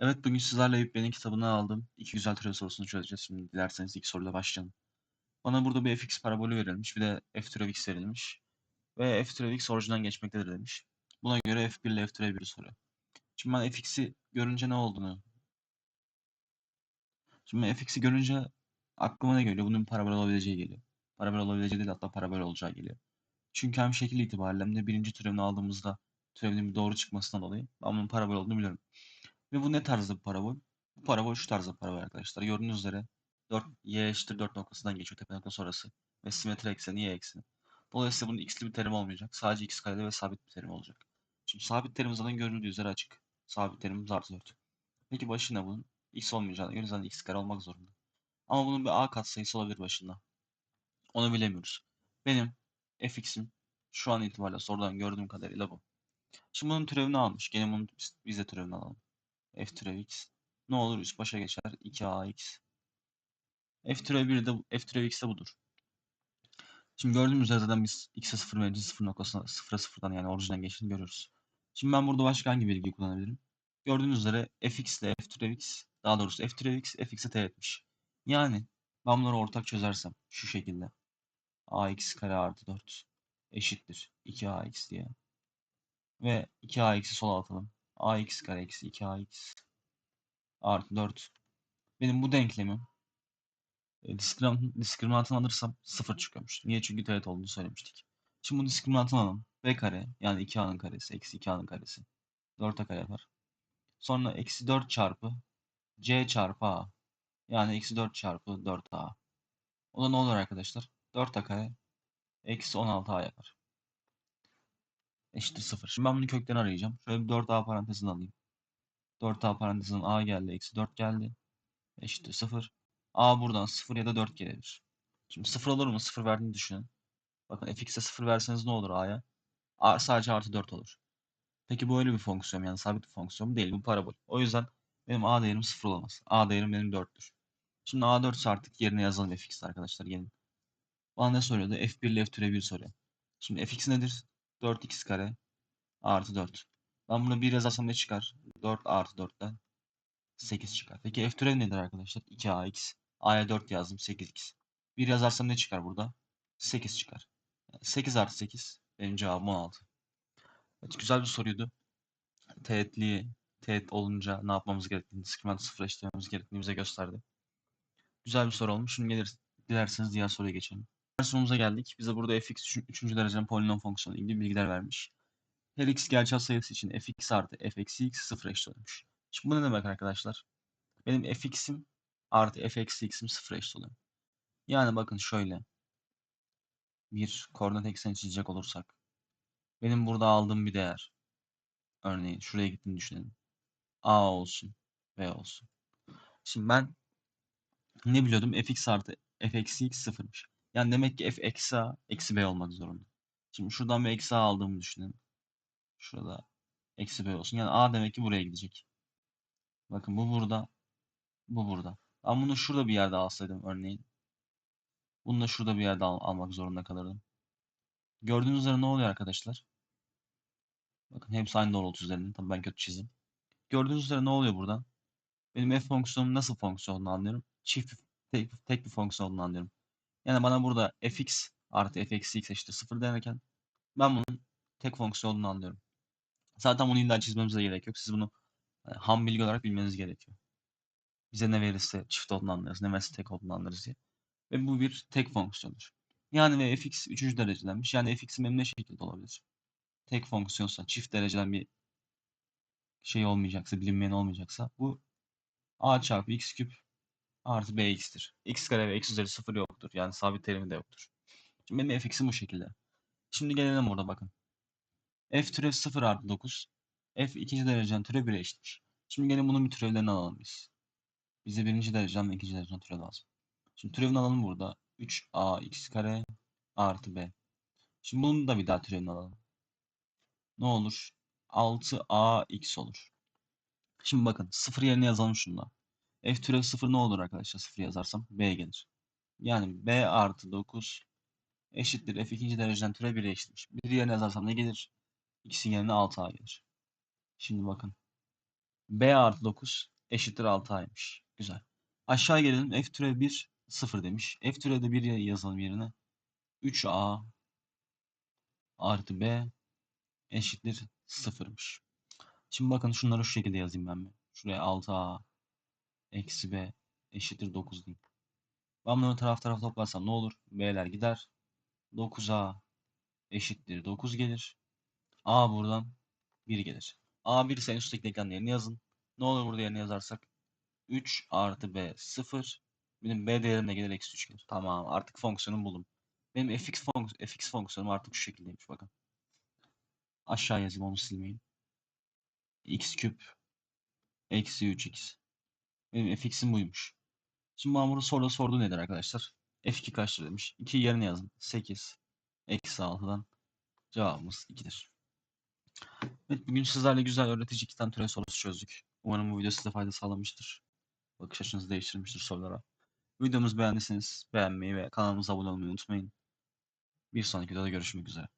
Evet bugün sizlerle Eyüp Bey'in kitabını aldım. İki güzel türev sorusunu çözeceğiz. Şimdi dilerseniz ilk soruyla başlayalım. Bana burada bir fx parabolü verilmiş. Bir de f türev x verilmiş. Ve f türev x orijinal geçmektedir demiş. Buna göre f1 ile f türev 1'i soruyor. Şimdi ben fx'i görünce ne olduğunu... Şimdi fx'i görünce aklıma ne geliyor? Bunun parabol olabileceği geliyor. Parabol olabileceği değil hatta parabol olacağı geliyor. Çünkü hem şekil itibariyle hem de birinci türevini aldığımızda türevinin doğru çıkmasından dolayı ben bunun parabol olduğunu biliyorum. Ve bu ne tarzda bir parabol? Bu parabol şu tarzda bir parabol arkadaşlar. Gördüğünüz üzere 4, y eşittir 4 noktasından geçiyor tepe nokta sonrası. Ve simetri ekseni y ekseni. Dolayısıyla bunun x'li bir terim olmayacak. Sadece x kareli ve sabit bir terim olacak. Şimdi sabit terim zaten görüldüğü üzere açık. Sabit terimimiz artı 4. Peki başına bunun x olmayacağını göre zaten x kare olmak zorunda. Ama bunun bir a katsayısı olabilir başında. Onu bilemiyoruz. Benim fx'im şu an itibariyle sorudan gördüğüm kadarıyla bu. Şimdi bunun türevini almış. Gene bunun biz de türevini alalım f türev x. Ne olur üst başa geçer 2ax. f türev 1 de f türev x de budur. Şimdi gördüğümüz üzere zaten biz x'e 0 verince 0 noktasına 0'a 0'dan yani orijinal geçtiğini görüyoruz. Şimdi ben burada başka hangi bilgiyi kullanabilirim? Gördüğünüz üzere fx ile f türev x daha doğrusu f türev x fx'e teğetmiş. Yani ben bunları ortak çözersem şu şekilde ax kare artı 4 eşittir 2ax diye. Ve 2ax'i sola atalım ax kare eksi 2ax artı 4. Benim bu denklemim e, diskriminantını alırsam 0 çıkıyormuş. Niye? Çünkü teğet olduğunu söylemiştik. Şimdi bu diskriminantını alalım. b kare yani 2a'nın karesi eksi 2a'nın karesi 4a kare yapar. Sonra eksi 4 çarpı c çarpı a yani eksi 4 çarpı 4a. O da ne olur arkadaşlar? 4a kare eksi 16a yapar eşittir 0. Şimdi ben bunun köklerini arayacağım. Şöyle bir 4a parantezini alayım. 4a parantezinin a geldi. Eksi 4 geldi. Eşittir 0. a buradan 0 ya da 4 gelebilir. Şimdi 0 olur mu? 0 verdiğini düşünün. Bakın fx'e 0 verseniz ne olur a'ya? a sadece artı 4 olur. Peki bu öyle bir fonksiyon yani sabit bir fonksiyon değil. Bu parabol. O yüzden benim a değerim 0 olamaz. a değerim benim 4'tür. Şimdi a 4 artık yerine yazalım fx arkadaşlar gelin. Bana ne soruyordu? f1 ile f türe 1 soruyor. Şimdi fx nedir? 4x kare artı 4. Ben bunu 1 yazarsam ne çıkar? 4 artı 4'ten 8 çıkar. Peki f türev nedir arkadaşlar? 2ax. a'ya 4 yazdım 8x. 1 yazarsam ne çıkar burada? 8 çıkar. 8 artı 8 benim cevabım 16. Evet, güzel bir soruydu. Teğetliği, teğet olunca ne yapmamız gerektiğini, diskriminantı sıfırlaştırmamız gerektiğini bize gösterdi. Güzel bir soru olmuş. Şimdi gelir, dilerseniz diğer soruya geçelim. Sonumuza geldik. Bize burada fx 3. dereceden polinom fonksiyonu ilgili bilgiler vermiş. Her x gerçel sayısı için fx artı f eksi x sıfır eşit oluyormuş. Şimdi bu ne demek arkadaşlar? Benim fx'im artı f eksi x'im sıfır eşit oluyor. Yani bakın şöyle. Bir koordinat ekseni çizecek olursak. Benim burada aldığım bir değer. Örneğin şuraya gittiğini düşünelim. a olsun. b olsun. Şimdi ben ne biliyordum? fx artı f eksi x sıfırmış. Yani demek ki f eksi a eksi b olmak zorunda. Şimdi şuradan bir eksi a aldığımı düşünün. Şurada eksi b olsun. Yani a demek ki buraya gidecek. Bakın bu burada. Bu burada. Ben bunu şurada bir yerde alsaydım örneğin. Bunu da şurada bir yerde al almak zorunda kalırdım. Gördüğünüz üzere ne oluyor arkadaşlar? Bakın hepsi aynı doğrultu üzerinde. Tabii ben kötü çizdim. Gördüğünüz üzere ne oluyor buradan? Benim f fonksiyonum nasıl fonksiyon olduğunu anlıyorum. Çift tek, tek bir fonksiyon olduğunu anlıyorum. Yani bana burada fx artı f eksi x eşittir 0 derken ben bunun tek fonksiyon olduğunu anlıyorum. Zaten bunu illa çizmemize gerek yok. Siz bunu yani ham bilgi olarak bilmeniz gerekiyor. Bize ne verirse çift olduğunu anlarız, ne verirse tek olduğunu anlarız diye. Ve bu bir tek fonksiyondur. Yani ve fx 3. derecedenmiş. Yani fx'im benim ne şekilde olabilir? Tek fonksiyonsa, çift dereceden bir şey olmayacaksa, bilinmeyen olmayacaksa bu a çarpı x küp artı bx'tir. x kare ve x üzeri 0 yoktur. Yani sabit terimi de yoktur. Şimdi benim fx'im bu şekilde. Şimdi gelelim orada bakın. f türev 0 artı 9. f ikinci dereceden türev 1'e eşitmiş. Şimdi gelin bunun bir türevlerini alalım biz. Bize birinci dereceden ve ikinci dereceden türev lazım. Şimdi türevini alalım burada. 3a x kare artı b. Şimdi bunun da bir daha türevini alalım. Ne olur? 6a x olur. Şimdi bakın 0 yerine yazalım şunda f türev 0 ne olur arkadaşlar? 0 yazarsam b gelir. Yani b artı 9 eşittir f ikinci dereceden türev 1'e eşitmiş. 1 yerine yazarsam ne gelir? x'in yerine 6a gelir. Şimdi bakın. B artı 9 eşittir 6A'ymış. Güzel. Aşağı gelelim. F türev 1 0 demiş. F türevde 1 yazalım yerine. 3A artı B eşittir 0'mış. Şimdi bakın şunları şu şekilde yazayım ben bir. Şuraya 6A eksi B eşittir 9 diyeyim. Ben bunları taraf taraf toplarsam ne olur? B'ler gider. 9A eşittir 9 gelir. A buradan 1 gelir. A1 ise en üstteki denklemin yerine yazın. Ne olur burada yerine yazarsak? 3 artı B 0. Benim B değerimle gelir eksi 3 gelir. Tamam artık fonksiyonumu buldum. Benim fx, fonks fx fonksiyonum artık şu şekildeymiş bakın. Aşağı yazayım onu silmeyin. x küp eksi 3x. Benim fx'im buymuş. Şimdi burada soruda sorduğu nedir arkadaşlar? f2 kaçtır demiş. 2 yerine yazın. 8 eksi 6'dan cevabımız 2'dir. Evet bugün sizlerle güzel öğretici iki tane türev sorusu çözdük. Umarım bu video size fayda sağlamıştır. Bakış açınızı değiştirmiştir sorulara. Videomuzu beğendiyseniz beğenmeyi ve kanalımıza abone olmayı unutmayın. Bir sonraki videoda görüşmek üzere.